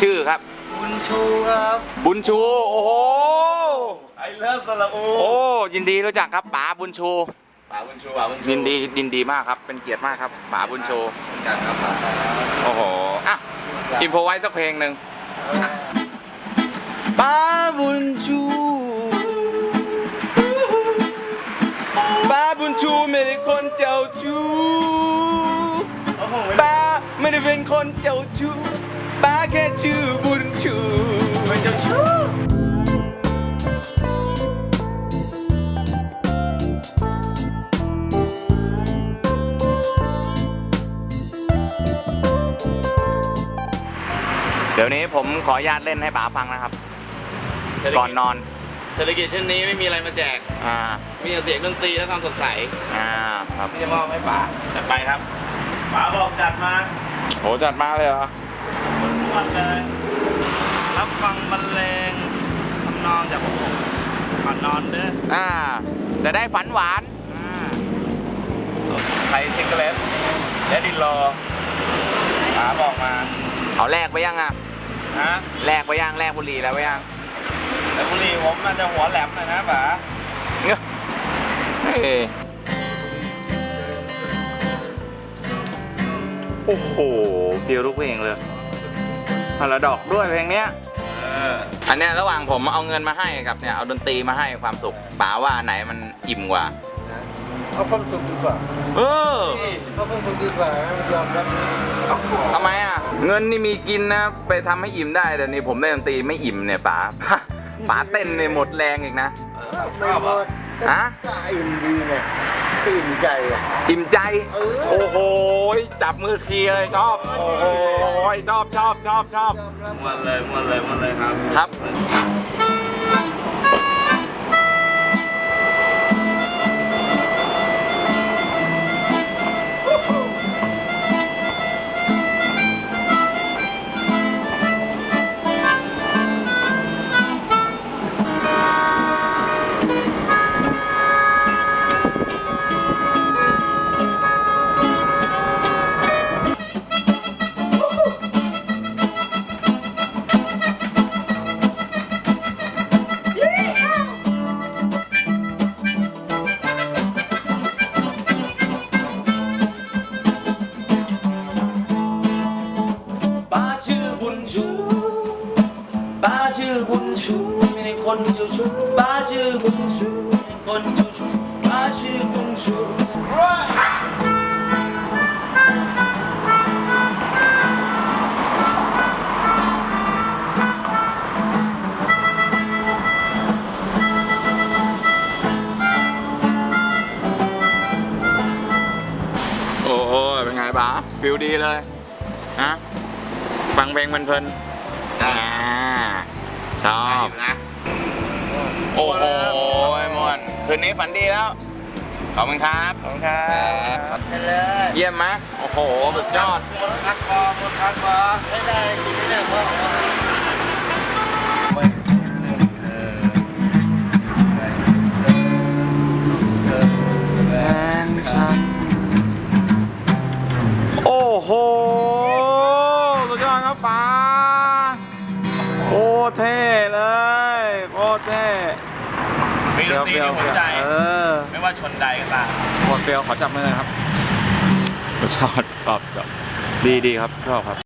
ชื่อครับ บุญชูครับบุญชู โอ้โห ไอเลิฟสระอูโอ้ ยินดีรู้จักครับป๋าบุญชู ป๋าบุญชูป๋าบุญชูยินดียินดีมากครับ เป็นเกียรติมากครับป๋าบุญชู เหมือนกันครับป๋าโอ้โห อะ อิมโพไว้สักเพลงหนึ่งป๋าบุญชูป๋าบุญชูไม่ได้คนเจ้าชู้โอ้โหป้าไม่ได้เป็นคนเจ้าชู้ ป้าแค่ชื่อบุญชูเป็นเจ้าชู้เดี๋ยวนี้ผมขออนุญาตเล่นให้ป๋าฟังนะครับ ก่อนนอนเศรษฐกิจเช่นนี้ไม่มีอะไรมาแจก อ่ามีแต่เสียงดนตรีและความสดใสอ่าครับที่จะมอบให้ป๋าจัดไปครับป๋าบอกจัดมาโหจัดมาเลยเหรอ ทุกวันเลย รับฟังบรรเลงทำนองจากผมก่อนนอนเด้ออ่า จะได้ฝันหวานอ่าไทยซิงเกิลเลสและดินรอป๋าบอกมาเอาแลกไปยังอะฮะแลกไปยังแลกบุหรี่แล้วไปยังแต่บุหรี่ผมน่าจะหัวแหลมหน่อยนะป๋าเฮ้ยโอ้โหเฟียวทุกเพลงเลย พาราดอกด้วยเพลงเนี้ยเอออันเนี้ยระหว่างผมเอาเงินมาให้กับเนี่ยเอาดนตรีมาให้ความสุขป๋าว่าอันไหนมันอิ่มกว่า เอาความสุขดีกว่าเออเอาความสุขดีกว่ายอมรับทำไมอะ เงินนี่มีกินนะไปทำให้อิ่มได้แต่นี่ผมได้ดนตรีไม่อิ่มเนี่ยป๋าป๋าเต้นเนี่ยหมดแรงอีกนะไม่หมดฮะก็อิ่มดีเนี่ยอิ่มใจอะอิ่มใจเออโอ้โหจับมือเคลียร์เลยชอบโอ้โห ชอบชอบชอบชอบยอมรับมันเลยมันเลยมันเลยครับ ครับ ชูป้าชื่อบุญชูไม่ได้คนเจ้าชู้ป้าชื่อบุญชูไม่ได้คนเจ้าชู้ป้าชื่อบุญชูโอ้โหเป็นไงบ้าฟิลดีเลย ฮะ ฟังเพลงเพลินๆอ่าชอบนะโอ้โหไอ้มวนคืนนี้ฝันดีแล้ว ขอบคุณครับ ขอบคุณครับไปเลยเยี่ยมไหมโอ้โหสุดยอดหมดคักบอหมดคักบอไม่ได้กินไม่ได้เพราะ ยอดครับป๋าโอ้เท่เลยโคตรเท่มีดนตรีในหัวใจ เออ ไม่ว่าชนใดก็ตามหมดเปลวขอจับมือหน่อยครับชอบชอบชอบดีดีครับชอบครับ